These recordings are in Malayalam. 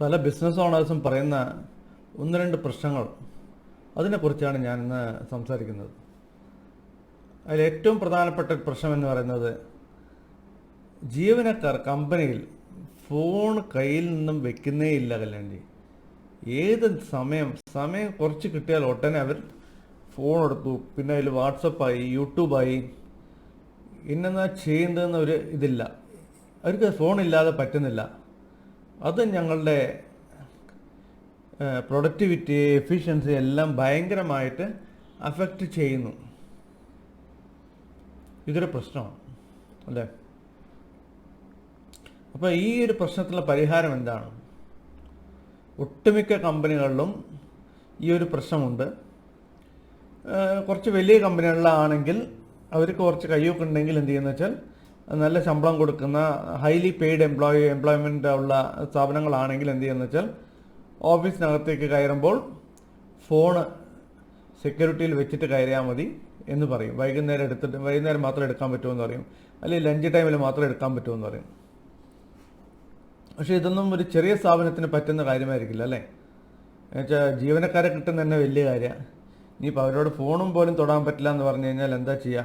പല ബിസിനസ് ഓണേഴ്സും പറയുന്ന ഒന്ന് രണ്ട് പ്രശ്നങ്ങൾ. അതിനെക്കുറിച്ചാണ് ഞാൻ ഇന്ന് സംസാരിക്കുന്നത്. അതിൽ ഏറ്റവും പ്രധാനപ്പെട്ട പ്രശ്നം എന്ന് പറയുന്നത് ജീവനക്കാർ കമ്പനിയിൽ ഫോൺ കയ്യിൽ നിന്നും വെക്കുന്നേ ഇല്ല കല്യാണ്ടി ഏത് സമയം സമയം കുറച്ച് കിട്ടിയാൽ ഉടനെ അവർ ഫോൺ എടുത്തു. പിന്നെ അതിൽ വാട്സപ്പായി യൂട്യൂബായി ഇന്നെന്നാ ചെയ്യുന്നതെന്ന് ഒരു ഇതില്ല. അവർക്ക് ഫോൺ ഇല്ലാതെ പറ്റുന്നില്ല. അത് ഞങ്ങളുടെ പ്രൊഡക്ടിവിറ്റി എഫിഷ്യൻസി എല്ലാം ഭയങ്കരമായിട്ട് അഫക്റ്റ് ചെയ്യുന്നു. ഇതൊരു പ്രശ്നമാണ് അല്ലേ? അപ്പോൾ ഈ ഒരു പ്രശ്നത്തിലുള്ള പരിഹാരം എന്താണ്? ഒട്ടുമിക്ക കമ്പനികളിലും ഈ ഒരു പ്രശ്നമുണ്ട്. കുറച്ച് വലിയ കമ്പനികളിലാണെങ്കിൽ അവർക്ക് കുറച്ച് കയ്യൊക്കെ ഉണ്ടെങ്കിൽ എന്ത് ചെയ്യുന്ന വെച്ചാൽ നല്ല ശമ്പളം കൊടുക്കുന്ന ഹൈലി പെയ്ഡ് എംപ്ലോയി എംപ്ലോയ്മെന്റ് ഉള്ള സ്ഥാപനങ്ങളാണെങ്കിൽ എന്ത് ചെയ്യുന്ന വെച്ചാൽ ഓഫീസിനകത്തേക്ക് കയറുമ്പോൾ ഫോണ് സെക്യൂരിറ്റിയിൽ വെച്ചിട്ട് കയറിയാൽ മതി എന്ന് പറയും. വൈകുന്നേരം എടുത്തിട്ട് വൈകുന്നേരം മാത്രം എടുക്കാൻ പറ്റുമെന്ന് പറയും. അല്ലെങ്കിൽ ലഞ്ച് ടൈമിൽ മാത്രം എടുക്കാൻ പറ്റുമെന്ന് പറയും. പക്ഷേ ഇതൊന്നും ഒരു ചെറിയ സ്ഥാപനത്തിന് പറ്റുന്ന കാര്യമായിരിക്കില്ല അല്ലേ? എന്നുവെച്ചാൽ ജീവനക്കാരെ കിട്ടുന്ന തന്നെ വലിയ കാര്യമാണ് ഇനിയിപ്പോൾ അവരോട് ഫോണും പോലും തൊടാൻ പറ്റില്ല എന്ന് പറഞ്ഞു കഴിഞ്ഞാൽ എന്താ ചെയ്യുക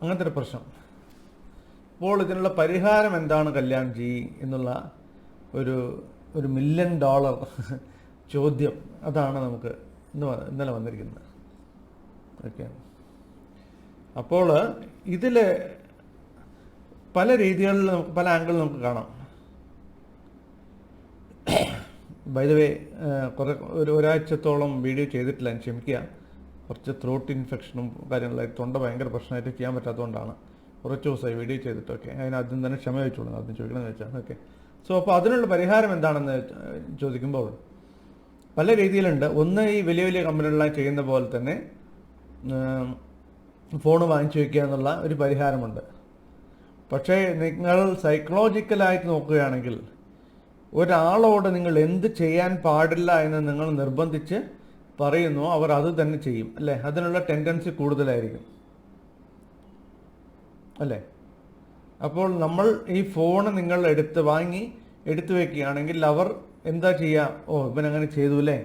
അങ്ങനത്തെ ഒരു പ്രശ്നം. അപ്പോൾ ഇതിനുള്ള പരിഹാരം എന്താണ് കല്യാൺജി എന്നുള്ള ഒരു ഒരു മില്യൺ ഡോളർ ചോദ്യം അതാണ് നമുക്ക് ഇന്ന് ഇന്നലെ വന്നിരിക്കുന്നത്. ഓക്കെ. അപ്പോൾ ഇതിൽ പല രീതികളിൽ നമുക്ക് പല ആംഗിളിൽ നമുക്ക് കാണാം. വൈദവേ കുറെ ഒരു ഒരാഴ്ചത്തോളം വീഡിയോ ചെയ്തിട്ടില്ല. ക്ഷമിക്കുക. കുറച്ച് ത്രോട്ട് ഇൻഫെക്ഷനും കാര്യങ്ങളായി തൊണ്ട ഭയങ്കര പ്രശ്നമായിട്ട് ചെയ്യാൻ പറ്റാത്തതുകൊണ്ടാണ്. കുറച്ച് ദിവസമായി വീഡിയോ ചെയ്തിട്ടൊക്കെ. അതിന് ആദ്യം തന്നെ ക്ഷമ ചോദിച്ചോളൂ ആദ്യം ചോദിക്കണമെന്ന് വെച്ചാൽ ഓക്കെ സോ അപ്പോൾ അതിനുള്ള പരിഹാരം എന്താണെന്ന് ചോദിക്കുമ്പോൾ പല രീതിയിലുണ്ട്. ഒന്ന് ഈ വലിയ വലിയ കമ്പനികളെല്ലാം ചെയ്യുന്ന പോലെ തന്നെ ഫോൺ വാങ്ങിച്ചു വയ്ക്കുക എന്നുള്ള ഒരു പരിഹാരമുണ്ട്. പക്ഷേ നിങ്ങൾ സൈക്കോളജിക്കലായിട്ട് നോക്കുകയാണെങ്കിൽ ഒരാളോട് നിങ്ങൾ എന്ത് ചെയ്യാൻ പാടില്ല എന്ന് നിങ്ങൾ നിർബന്ധിച്ച് പറയുന്നു അവർ അത് തന്നെ ചെയ്യും. അല്ലേ? അതിനുള്ള ടെൻഡൻസി കൂടുതലായിരിക്കും. അല്ലേ? അപ്പോൾ നമ്മൾ ഈ ഫോൺ നിങ്ങൾ എടുത്ത് വാങ്ങി എടുത്തു വെക്കുകയാണെങ്കിൽ അവർ എന്താ ചെയ്യുക ഓ ഇവൻ അങ്ങനെ ചെയ്തു അല്ലേ?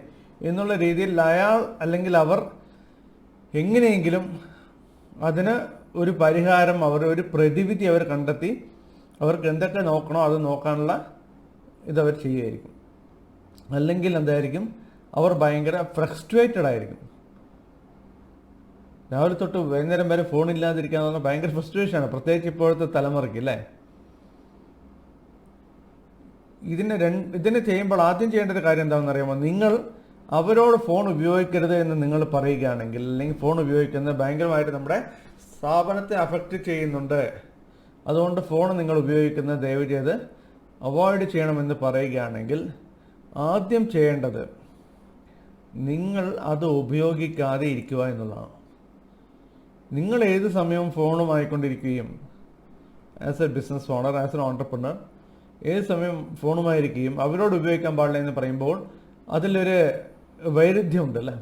എന്നുള്ള രീതിയിൽ അയാൾ അല്ലെങ്കിൽ അവർ എങ്ങനെയെങ്കിലും അതിന് ഒരു പരിഹാരം അവർ ഒരു പ്രതിവിധി അവർ കണ്ടെത്തി അവർക്ക് എന്തൊക്കെ നോക്കണോ അത് നോക്കാനുള്ള ഇതവർ ചെയ്യുമായിരിക്കും അല്ലെങ്കിൽ എന്തായിരിക്കും? അവർ ഭയങ്കര ഫ്രസ്ട്രേറ്റഡ് ആയിരിക്കും. രാവിലെ തൊട്ട് വൈകുന്നേരം വരെ ഫോൺ എന്ന് പറഞ്ഞാൽ ഭയങ്കര ഫ്രസ്ട്രേഷനാണ് പ്രത്യേകിച്ച് ഇപ്പോഴത്തെ തലമുറയ്ക്ക് അല്ലേ? ഇതിനെ രണ്ട് ഇതിന് ചെയ്യുമ്പോൾ ആദ്യം ചെയ്യേണ്ട ഒരു കാര്യം എന്താണെന്ന് അറിയാമോ? നിങ്ങൾ അവരോട് ഫോൺ ഉപയോഗിക്കരുത് എന്ന് നിങ്ങൾ പറയുകയാണെങ്കിൽ അല്ലെങ്കിൽ ഫോൺ ഉപയോഗിക്കുന്നത് ഭയങ്കരമായിട്ട് നമ്മുടെ സ്ഥാപനത്തെ അഫക്റ്റ് ചെയ്യുന്നുണ്ട്. അതുകൊണ്ട് ഫോൺ നിങ്ങൾ ഉപയോഗിക്കുന്നത് ദയവ് ചെയ്ത് അവോയ്ഡ് ചെയ്യണമെന്ന് പറയുകയാണെങ്കിൽ ആദ്യം ചെയ്യേണ്ടത് നിങ്ങൾ അത് ഉപയോഗിക്കാതെ ഇരിക്കുക എന്നുള്ളതാണ്. നിങ്ങൾ ഏത് സമയവും ഫോണുമായിക്കൊണ്ടിരിക്കുകയും as a business owner as an entrepreneur ഏത് സമയം ഫോണുമായിരിക്കുകയും അവരോട് ഉപയോഗിക്കാൻ പാടില്ല എന്ന് പറയുമ്പോൾ അതിലൊരു വൈരുദ്ധ്യം ഉണ്ടല്ലേ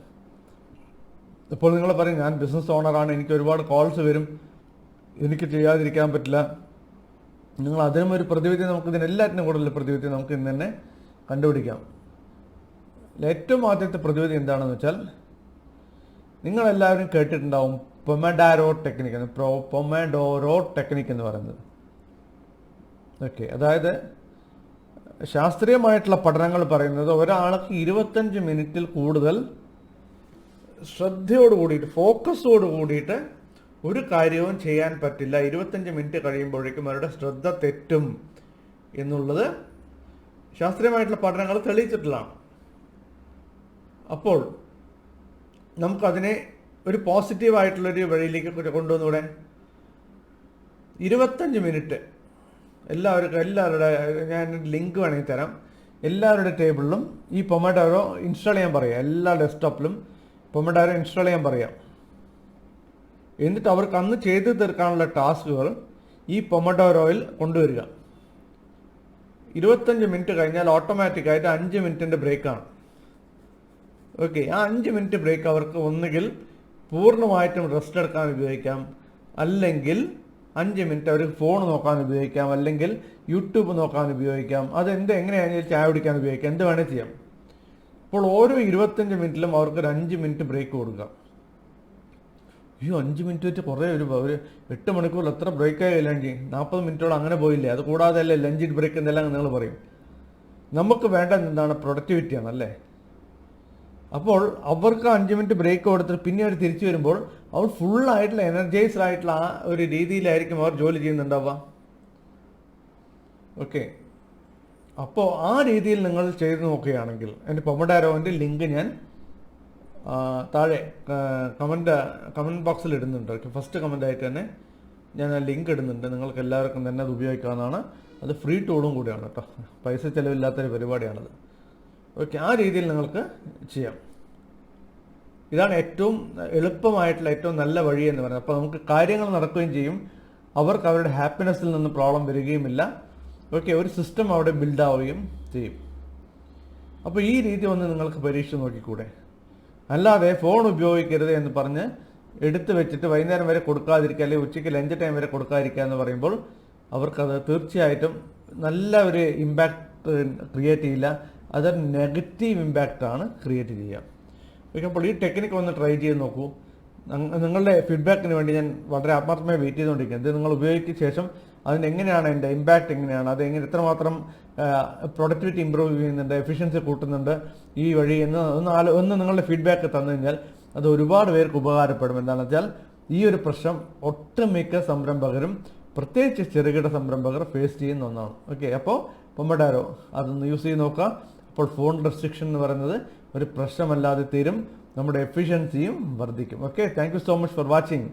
ഇപ്പോൾ നിങ്ങൾ പറയും ഞാൻ ബിസിനസ് ഓണറാണ് എനിക്ക് ഒരുപാട് കോൾസ് വരും എനിക്ക് ചെയ്യാതിരിക്കാൻ പറ്റില്ല. നിങ്ങൾ അതിനും ഒരു പ്രതിവിധി നമുക്ക് ഇതിനെല്ലാറ്റിനും കൂടുതൽ പ്രതിവിധി നമുക്ക് ഇന്ന് തന്നെ കണ്ടുപിടിക്കാം. ഏറ്റവും ആദ്യത്തെ പ്രതിവിധി എന്താണെന്ന് വെച്ചാൽ നിങ്ങളെല്ലാവരും കേട്ടിട്ടുണ്ടാവും പൊമഡാരോ ടെക്നിക് എന്ന് പ്രോ പൊമഡോറോ ടെക്നിക്ക് എന്ന് പറയുന്നത്. ഓക്കെ അതായത് ശാസ്ത്രീയമായിട്ടുള്ള പഠനങ്ങൾ പറയുന്നത് ഒരാൾക്ക് ഇരുപത്തഞ്ച് മിനിറ്റിൽ കൂടുതൽ ശ്രദ്ധയോട് കൂടിയിട്ട് ഫോക്കസോട് കൂടിയിട്ട് ഒരു കാര്യവും ചെയ്യാൻ പറ്റില്ല. ഇരുപത്തഞ്ച് മിനിറ്റ് കഴിയുമ്പോഴേക്കും അവരുടെ ശ്രദ്ധ തെറ്റും എന്നുള്ളത് ശാസ്ത്രീയമായിട്ടുള്ള പഠനങ്ങൾ തെളിയിച്ചിട്ടുള്ളതാണ്. അപ്പോൾ നമുക്കതിനെ ഒരു പോസിറ്റീവായിട്ടുള്ളൊരു വഴിയിലേക്ക് കൊണ്ടുവന്നൂടെ? ഇരുപത്തഞ്ച് മിനിറ്റ് എല്ലാവർക്കും എല്ലാവരുടെ ഞാൻ ലിങ്ക് വേണമെങ്കിൽ തരാം. എല്ലാവരുടെ ടേബിളിലും ഈ പൊമഡോറോ ഇൻസ്റ്റാൾ ചെയ്യാൻ പറയാം. എല്ലാ ഡെസ്ക്ടോപ്പിലും പൊമഡോറോ ഇൻസ്റ്റാൾ ചെയ്യാൻ പറയാം. എന്നിട്ട് അവർക്ക് അന്ന് ചെയ്തു തീർക്കാനുള്ള ടാസ്കുകൾ ഈ പൊമഡോറോയിൽ കൊണ്ടുവരിക. ഇരുപത്തഞ്ച് മിനിറ്റ് കഴിഞ്ഞാൽ ഓട്ടോമാറ്റിക്കായിട്ട് അഞ്ച് മിനിറ്റിന്റെ ബ്രേക്കാണ് ഓക്കെ ആ അഞ്ച് മിനിറ്റ് ബ്രേക്ക് അവർക്ക് ഒന്നുകിൽ പൂർണമായിട്ടും റെസ്റ്റ് എടുക്കാൻ ഉപയോഗിക്കാം. അല്ലെങ്കിൽ അഞ്ച് മിനിറ്റ് അവർ ഫോൺ നോക്കാൻ ഉപയോഗിക്കാം. അല്ലെങ്കിൽ യൂട്യൂബ് നോക്കാൻ ഉപയോഗിക്കാം. അത് എന്ത് എങ്ങനെയാണെങ്കിലും ചായ കുടിക്കാൻ ഉപയോഗിക്കാം. എന്ത് വേണേൽ ചെയ്യാം. അപ്പോൾ ഓരോ ഇരുപത്തഞ്ച് മിനിറ്റിലും അവർക്ക് ഒരു അഞ്ച് മിനിറ്റ് ബ്രേക്ക് കൊടുക്കാം അയ്യോ അഞ്ച് മിനിറ്റ് വെച്ച് കുറേ ഒരു ഒരു എട്ട് മണിക്കൂർ എത്ര ബ്രേക്ക് ആയി ലഞ്ച് നാൽപ്പത് മിനിറ്റോളം അങ്ങനെ പോയില്ലേ? അത് കൂടാതെ അല്ലേ ലഞ്ച് ബ്രേക്ക് എന്നെല്ലാം നിങ്ങൾ പറയും. നമുക്ക് വേണ്ടത് എന്താണ്? പ്രൊഡക്ടിവിറ്റിയാണ് അല്ലേ അപ്പോൾ അവർക്ക് അഞ്ച് മിനിറ്റ് ബ്രേക്ക് കൊടുത്തിട്ട് പിന്നെ അവർ തിരിച്ചു വരുമ്പോൾ അവർ ഫുള്ളായിട്ടുള്ള എനർജൈസ്ഡ് ആയിട്ടുള്ള ആ ഒരു രീതിയിലായിരിക്കും അവർ ജോലി ചെയ്യുന്നുണ്ടാവുക. ഓക്കെ അപ്പോൾ ആ രീതിയിൽ നിങ്ങൾ ചെയ്ത് നോക്കുകയാണെങ്കിൽ എന്റെ പൊമഡാരോവിന്റെ ലിങ്ക് ഞാൻ താഴെ കമന്റ് കമന്റ് ബോക്സിൽ ഇടുന്നുണ്ട്. ഫസ്റ്റ് കമന്റ് ആയിട്ട് തന്നെ ഞാൻ ആ ലിങ്ക് ഇടുന്നുണ്ട്. നിങ്ങൾക്ക് എല്ലാവർക്കും തന്നെ അത് ഉപയോഗിക്കാവുന്നതാണ്. അത് ഫ്രീ ടൂളും കൂടിയാണ് കേട്ടോ പൈസ ചിലവില്ലാത്തൊരു പരിപാടിയാണത്. ഓക്കെ ആ രീതിയിൽ നിങ്ങൾക്ക് ചെയ്യാം. ഇതാണ് ഏറ്റവും എളുപ്പമായിട്ടുള്ള ഏറ്റവും നല്ല വഴി എന്ന് പറയുന്നത്. അപ്പോൾ നമുക്ക് കാര്യങ്ങൾ നടക്കുകയും ചെയ്യും. അവർക്ക് അവരുടെ ഹാപ്പിനെസ്സിൽ നിന്ന് പ്രോബ്ലം വരികയുമില്ല. ഓക്കെ ഒരു സിസ്റ്റം അവിടെ ബിൽഡ് ആവുകയും ചെയ്യും. അപ്പോൾ ഈ രീതി ഒന്ന് നിങ്ങൾക്ക് പരീക്ഷിച്ച് നോക്കിക്കൂടെ? അല്ലാതെ ഫോൺ ഉപയോഗിക്കരുത് എന്ന് പറഞ്ഞ് എടുത്തു വെച്ചിട്ട് വൈകുന്നേരം വരെ കൊടുക്കാതിരിക്കുക അല്ലെങ്കിൽ ഉച്ചയ്ക്ക് ലഞ്ച് ടൈം വരെ കൊടുക്കാതിരിക്കുക എന്ന് പറയുമ്പോൾ അവർക്കത് തീർച്ചയായിട്ടും നല്ല ഒരു ഇമ്പാക്റ്റ് ക്രിയേറ്റ് ചെയ്യില്ല. അതൊരു നെഗറ്റീവ് ഇമ്പാക്റ്റാണ് ക്രിയേറ്റ് ചെയ്യുക. ഓക്കെ ഈ ടെക്നിക്ക് ഒന്ന് ട്രൈ ചെയ്ത് നോക്കൂ. നിങ്ങളുടെ ഫീഡ്ബാക്കിന് വേണ്ടി ഞാൻ വളരെ ആത്മാർത്ഥമായി വെയിറ്റ് ചെയ്തുകൊണ്ടിരിക്കുന്നത് ഇത് നിങ്ങൾ ഉപയോഗിച്ച ശേഷം അതിന് എങ്ങനെയാണ് എന്റെ ഇമ്പാക്റ്റ് എങ്ങനെയാണ്? അത് എങ്ങനെ എത്രമാത്രം പ്രൊഡക്ടിവിറ്റി ഇമ്പ്രൂവ് ചെയ്യുന്നുണ്ട് എഫിഷ്യൻസി കൂട്ടുന്നുണ്ട് ഈ വഴി എന്ന് ഒന്ന് ഒന്ന് നിങ്ങളുടെ ഫീഡ്ബാക്ക് തന്നു കഴിഞ്ഞാൽ അത് ഒരുപാട് പേർക്ക് ഉപകാരപ്പെടും. എന്താണെന്ന് വെച്ചാൽ ഈ ഒരു പ്രശ്നം ഒട്ടുമിക്ക സംരംഭകരും പ്രത്യേകിച്ച് ചെറുകിട സംരംഭകർ ഫേസ് ചെയ്യുന്ന ഒന്നാണ്. ഓക്കെ അപ്പോൾ പൊമ്പടാരോ അതൊന്ന് യൂസ് ചെയ്ത് നോക്കുക. അപ്പോൾ ഫോൺ റെസ്ട്രിക്ഷൻ എന്ന് പറയുന്നത് ഒരു പ്രശ്നമല്ലാതെ തീരും. നമ്മുടെ എഫിഷ്യൻസിയും വർദ്ധിക്കും. Okay thank you so much for watching